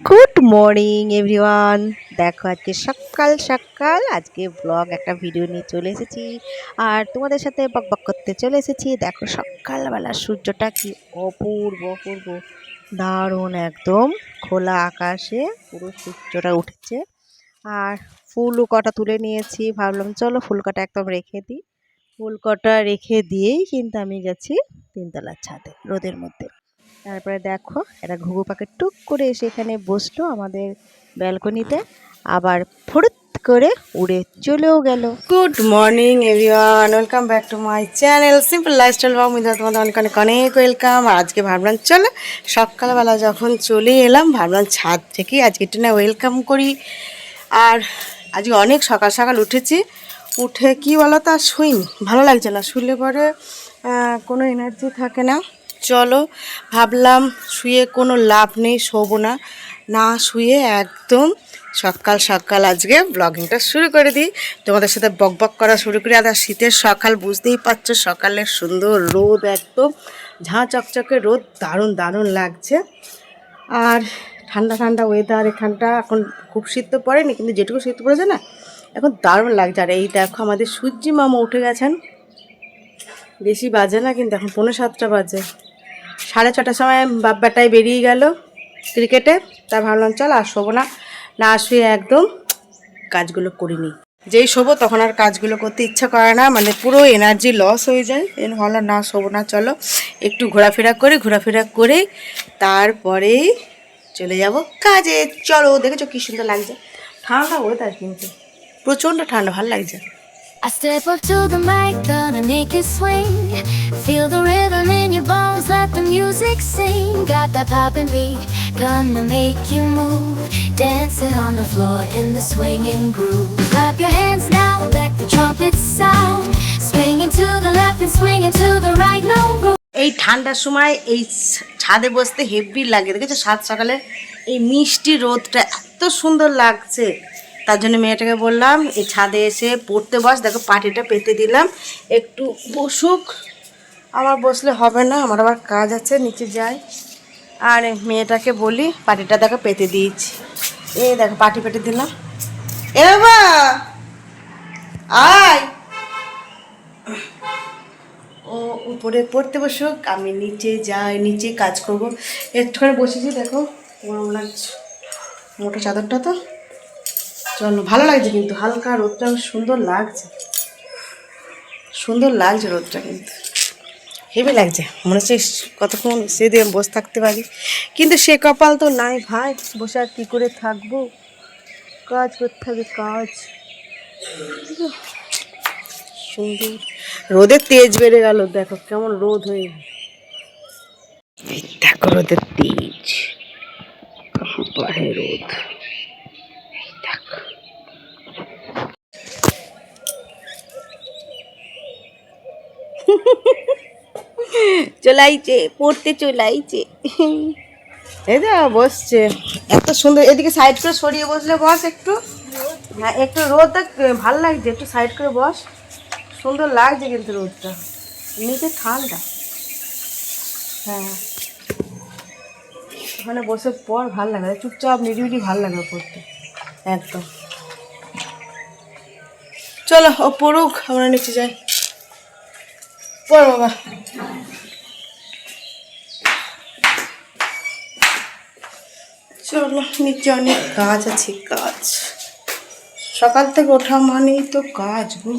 Good morning everyone দেখো, আজকে সকাল সকাল আজকে ব্লগ একটা ভিডিও নিয়ে চলে এসেছি। আর তোমাদের সাথে বক বক করতে চলে এসেছি। দেখো, সকালবেলা সূর্যটা কি অপূর্ব অপূর্ব। দারুণ, একদম খোলা আকাশে পুরো সূর্যটা উঠেছে। আর ফুল কটা তুলে নিয়েছি। ভাবলাম, চলো ফুল কটা একদম রেখে দিই। ফুল কটা রেখে দিয়েই কিন্তু আমি গেছি তিনতলার ছাদে, রোদের মধ্যে। তারপরে দেখো, একটা ঘুঘু পাখি টুক করে এসে এখানে বসল আমাদের ব্যালকনিতে। আবার ফুরুত করে উড়ে চলেও গেল। Good morning everyone welcome back to my channel simple lifestyle blog মিদা তোমাদের অনেক অনেক অনেক ওয়েলকাম আর আজকে ভাবলাম, চলো, সকালবেলা যখন চলে এলাম, ভাবলাম ছাদ থেকে আজকে একটু না ওয়েলকাম করি। আর আজকে অনেক সকাল সকাল উঠেছি। উঠে কি বলো তা শুইনি। ভালো লাগছে না, শুলে পরে কোনো এনার্জি থাকে না। চলো, ভাবলাম শুয়ে কোনো লাভ নেই, শোবো না। না শুয়ে একদম সকাল সকাল আজকে ব্লগিংটা শুরু করে দিই। তোমাদের সাথে বক বক করা শুরু করি। আর শীতের সকাল, বুঝতেই পারছ সকালের সুন্দর রোদ একদম। ঝাঁ চকচকে রোদ, দারুণ দারুণ লাগছে। আর ঠান্ডা ঠান্ডা ওয়েদার এখানটা এখন খুব শীত তো পড়েনি, কিন্তু যেটুকু শীত পড়েছে না, এখন দারুণ লাগছে। আর এই দেখো, আমাদের সূর্যি মামা উঠে গেছেন। বেশি বাজে না, কিন্তু এখন পনেরো সাতটা বাজে। সাড়ে ছটার সময় বাপ বেটায় বেরিয়ে গেল ক্রিকেটে। তা ভাবলাম, চল আর শোবো না। না শুয়ে একদম কাজগুলো করিনি। যেই শোবো তখন আর কাজগুলো করতে ইচ্ছা করে না। মানে পুরো এনার্জি লস হয়ে যায়। এই ভাবলাম, না, শোবো না, চলো। একটু ঘোরাফেরা করে ঘোরাফেরা করে তারপরেই চলে যাব কাজে। চলো, দেখেছ কি সুন্দর লাগছে? ঠান্ডা ওয়েদার কিন্তু। প্রচণ্ড ঠান্ডা, ভালো লাগছে। I step up to the mic, gonna make it swing. Feel the rhythm in your bones, let the music sing. Got that poppin' beat, gonna make you move. Dancing on the floor in the swinging groove. Clap your hands now, let the trumpets sound. Swinging to the left and swinging to the right, no room. এই ঠান্ডার সময় এই ছাদে বসতে heavy লাগে দেখেছ সাত সকালে এই মিষ্টি রোদটা এত সুন্দর লাগছে তার জন্য মেয়েটাকে বললাম, এই ছাদে এসে পড়তে বস, দেখো পাটিটা পেতে দিলাম। একটু বসুক, আমার বসলে হবে না, আমার আবার কাজ আছে, নিচে যাই। আর মেয়েটাকে বলি, পাটিটা দেখো পেতে দিয়েছি। এই দেখো, পাটি পেতে দিলাম। এ বাবা! আয়! ও উপরে পড়তে বসুক, আমি নিচে যাই, নিচে কাজ করব। একটুখানি বসেছি, দেখো, গরম লাগছে। মোটা চাদরটা তো। চলো ভালো লাগছে কিন্তু, হালকা রোদটা সুন্দর লাগছে। সুন্দর লাগছে রোদটা কিন্তু। হেভি লাগছে, মনে হচ্ছে কতক্ষণ সে দিয়ে বসে থাকতে পারি। কিন্তু সে কপাল তো নাই ভাই, বসে আর কী করে থাকব? কাজ করতে হবে, কাজ। সুন্দর। রোদের তেজ বেড়ে গেল, দেখো কেমন রোদ হয়ে গেল। দেখো রোদের তেজ কাহা বাড়ে রোদ এই দেখো চলাইছে, পড়তে চলাইছে। এই তো বসছে। এত সুন্দর, এদিকে সাইড করে সরিয়ে বসলে বস একটু। হ্যাঁ একটু রোদটা ভালো লাগছে, একটু সাইড করে বস। সুন্দর লাগছে কিন্তু রোদটা। নিচে ঠান্ডা। হ্যাঁ। ওখানে বসে পর ভালো লাগে চুপচাপ নিরিবিলি ভালো লাগে পড়তে। একদম। চলো, ও পড়ুক, আমরা নিচে যাই। পড় বাবা। চলো নিচে অনেক কাজ আছে কাজ সকাল থেকে ওঠা মানেই তো কাজ গো।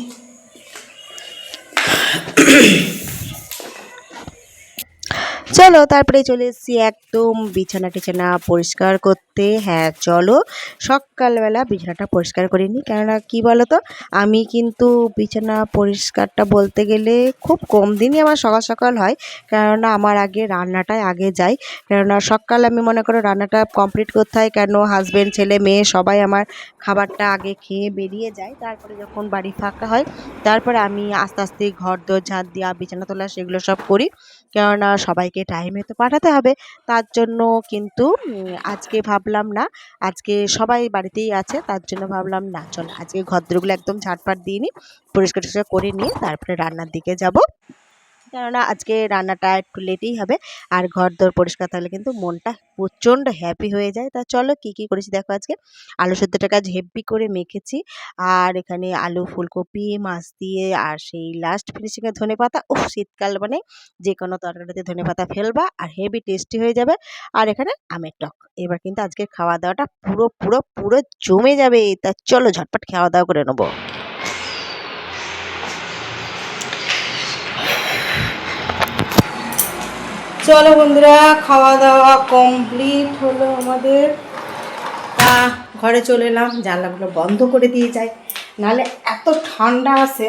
চলো, তারপরে চলে এসেছি একদম বিছানা টিছানা পরিষ্কার করতে। হ্যাঁ চলো, সকালবেলা বিছানাটা পরিষ্কার করে নিই। কেননা কী বলো তো আমি কিন্তু বিছানা পরিষ্কারটা বলতে গেলে খুব কম দিনই আমার সকাল সকাল হয়। কেননা আমার আগে রান্নাটাই আগে যায় কেননা সকাল আমি মনে করো রান্নাটা কমপ্লিট করতে হয় কেন হাজব্যান্ড ছেলে, মেয়ে সবাই আমার খাবারটা আগে খেয়ে বেরিয়ে যায়। তারপরে যখন বাড়ি ফাঁকা হয়, তারপরে আমি আস্তে আস্তে ঘর দোর ঝাঁট দেওয়া বিছানা তোলা সেগুলো সব করি। কেননা সবাইকে টাইমে তো পাঠাতে হবে। তার জন্য কিন্তু আজকে ভাবলাম না, আজকে সবাই বাড়িতেই আছে, তার জন্য ভাবলাম না, চল আজকে ঘরদোরগুলো একদম ঝাটপাট দিয়ে নিই পরিষ্কার টরিষ্কার করে নিয়ে তারপরে রান্নার দিকে যাব। কেননা আজকে রান্নাটা একটু লেটেই হবে, আর ঘর দোর পরিষ্কার থাকলে কিন্তু মনটা প্রচণ্ড হ্যাপি হয়ে যায়। তা চলো কী কী করেছি দেখো আজকে? আলু সেদ্ধটা কাজ হেভি করে মেখেছি, আর এখানে আলু, ফুলকপি, মাছ দিয়ে, আর সেই লাস্ট ফিনিশিংয়ে ধনে পাতা, উফ, শীতকাল মানে যে কোনো তরকারিতে ধনে পাতা ফেলবা, আর হেভি টেস্টি হয়ে যাবে। আর এখানে আমের টক। এবার কিন্তু আজকে খাওয়া দাওয়াটা পুরো পুরো পুরো জমে যাবে। তা চলো ঝটপট খাওয়া দাওয়া করে নেব। চলো বন্ধুরা, খাওয়া দাওয়া কমপ্লিট হলো আমাদের। তা, ঘরে চলে এলাম, জানলাগুলো বন্ধ করে দিয়ে যাই। নাহলে এত ঠান্ডা আসে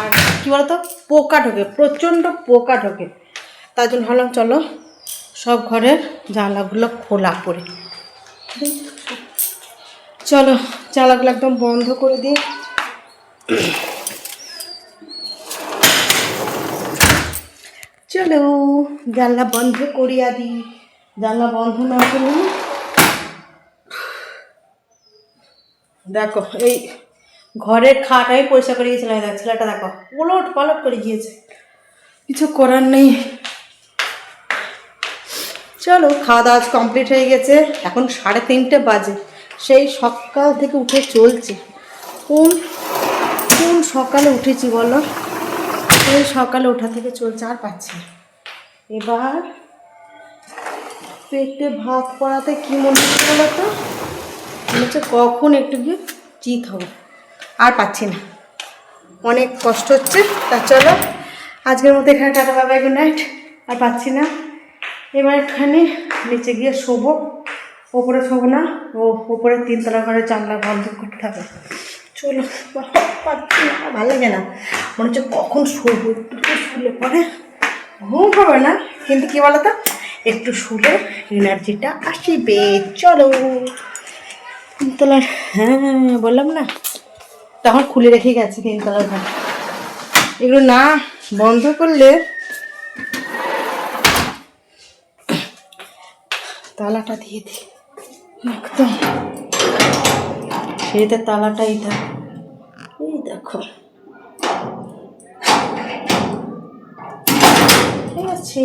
আর কী বলতো, পোকা ঢোকে, প্রচণ্ড পোকা ঢোকে। তার জন্য ভাবলাম, চলো সব ঘরের জানলাগুলো খোলা করে চলো, জানলাগুলো একদম বন্ধ করে দিই। চলো জানলা বন্ধ করিয়া দিই জানলা বন্ধ না করলে দেখো, এই ঘরের খাটাই পরিষ্কার করে গিয়েছিলাম দেখ, ছেলেটা দেখো পলট পালট করে গিয়েছে। কিছু করার নেই। চলো খাওয়া দাওয়া কমপ্লিট হয়ে গেছে। এখন সাড়ে তিনটে বাজে। সেই সকাল থেকে উঠে চলছে। কোন কোন সকালে উঠেছি বলো? এই সকালে ওঠা থেকে চলছে, আর পাচ্ছি এবার পেটে ভাত পড়াতে কী মনে হচ্ছে বলো তো? মনে হচ্ছে কখন একটু গিয়ে চিত হব। আর পাচ্ছি না। অনেক কষ্ট হচ্ছে, তা চলো, আজকের মতো এখানে টাটা, বাবাই গুড নাইট আর পাচ্ছি না। এবার একটুখানি নিচে গিয়ে শোবো। ওপরে শোবো না, ও ওপরে তিনতলা ঘরে জানলা বন্ধ করতে হবে। চলো পাচ্ছি না, ভালো লাগে না। মনে হচ্ছে কখন শোবো একটু শুলে পরে। ঘুম হবে না। কিন্তু কি বলতো? একটু শুলে এনার্জিটা আসিবে। চলো। তিনতলার হ্যাঁ বললাম না? তখন খুলে রেখে গেছে তিনতলার ঘর। এগুলো না, বন্ধ করলে তালাটা দিয়ে দিই একদম। সিঁড়িতে তালাটা এই দেখো এই দেখো। ঠিক আছে।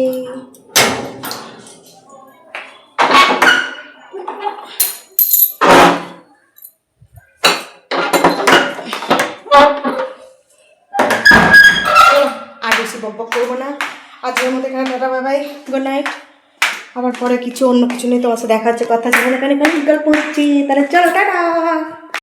আর বেশি বক বক করব না। আজকের মধ্যে এখানে tata, bye bye good night আবার পরে কিছু অন্য কিছু নিয়ে তোমার সাথে দেখা হচ্ছে, কথা জীবনে কানে কানে হচ্ছে। তাহলে চলো, টাটা।